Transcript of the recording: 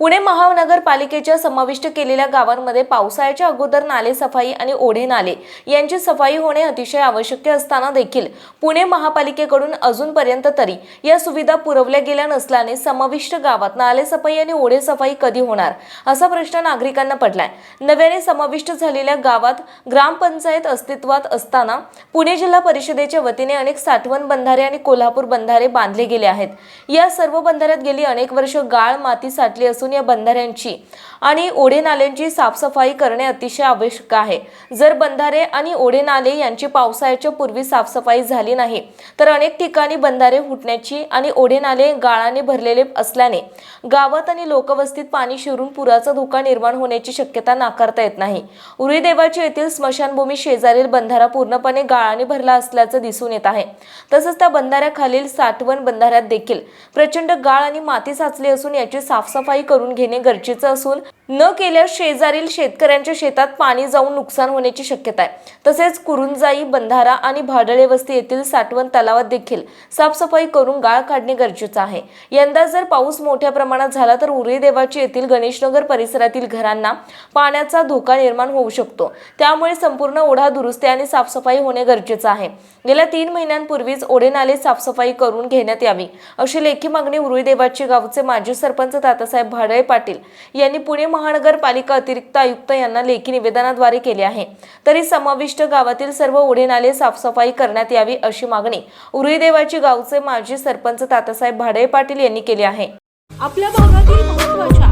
पुणे महानगरपालिकेच्या समाविष्ट केलेल्या गावांमध्ये पावसाळ्याच्या अगोदर नाले सफाई आणि ओढे नाले यांची सफाई होणे अतिशय आवश्यक असताना देखील पुणे महापालिकेकडून अजूनपर्यंत तरी या सुविधा पुरवल्या गेल्या नसल्याने समाविष्ट गावात नाले सफाई आणि ओढे सफाई कधी होणार असा प्रश्न नागरिकांना पडलाय. नव्याने समाविष्ट झालेल्या गावात ग्रामपंचायत अस्तित्वात असताना पुणे जिल्हा परिषदेच्या वतीने अनेक साठवण बंधारे आणि कोल्हापूर बंधारे बांधले गेले आहेत. या सर्व बंधाऱ्यात गेली अनेक वर्ष गाळ माती साठली असून या बंधाऱ्यांची आणि ओढे नाल्यांची साफसफाई करणे अतिशय आवश्यक आहे. जर बंधारे आणि ओढे नाले यांची पावसाळ्याच्या पूर्वी साफसफाई झाली नाही तर अनेक ठिकाणी बंधारे फुटण्याची आणि ओढे नाले गाळाने भरलेले असल्याने गावात आणि लोकवस्तीत पाणी शिरून पुराचा धोका निर्माण होण्याची शक्यता नाकारता येत नाही. उरी देवाची येथील स्मशानभूमी शेजारील बंधारा पूर्णपणे गाळाने भरला असल्याचं दिसून येत आहे. तसंच त्या बंधाऱ्याखालील साठवण बंधाऱ्यात देखील प्रचंड गाळ आणि माती साचली असून याची साफसफाई करून करून घेणे गरजेचं असून न केल्यास शेजारील शेतकऱ्यांच्या शेतात पाणी जाऊन नुकसान होण्याची शक्यता आहे. तसेच कुरुंजाई बंधारा आणि भाडळे वस्ती येथील साठवण तलावात देखील साफसफाई करून गाळ काढणे गरजेचं आहे. यंदा जर पाऊस मोठ्या प्रमाणात झाला तर उरी देवाची येथील गणेशनगर परिसरातील घरांना पाण्याचा धोका निर्माण होऊ शकतो. त्यामुळे संपूर्ण ओढा दुरुस्ती आणि साफसफाई होणे गरजेचं आहे. गेल्या तीन महिन्यांपूर्वीच ओढे नाले साफसफाई करून घेण्यात यावी अशी लेखी मागणी उरुळी देवाची गावचे माजी सरपंच तातासाहेब भाडळे पाटील यांनी पुणे महानगरपालिका अतिरिक्त आयुक्त यांना लेखी निवेदनाद्वारे केले आहे. तरी समाविष्ट गावातील सर्व ओढे नाले साफसफाई करण्यात यावी अशी मागणी उरुळी देवाची गावचे माजी सरपंच तातासाहेब भाडे पाटील यांनी केली आहे. आपल्या भागातील महत्त्वाच्या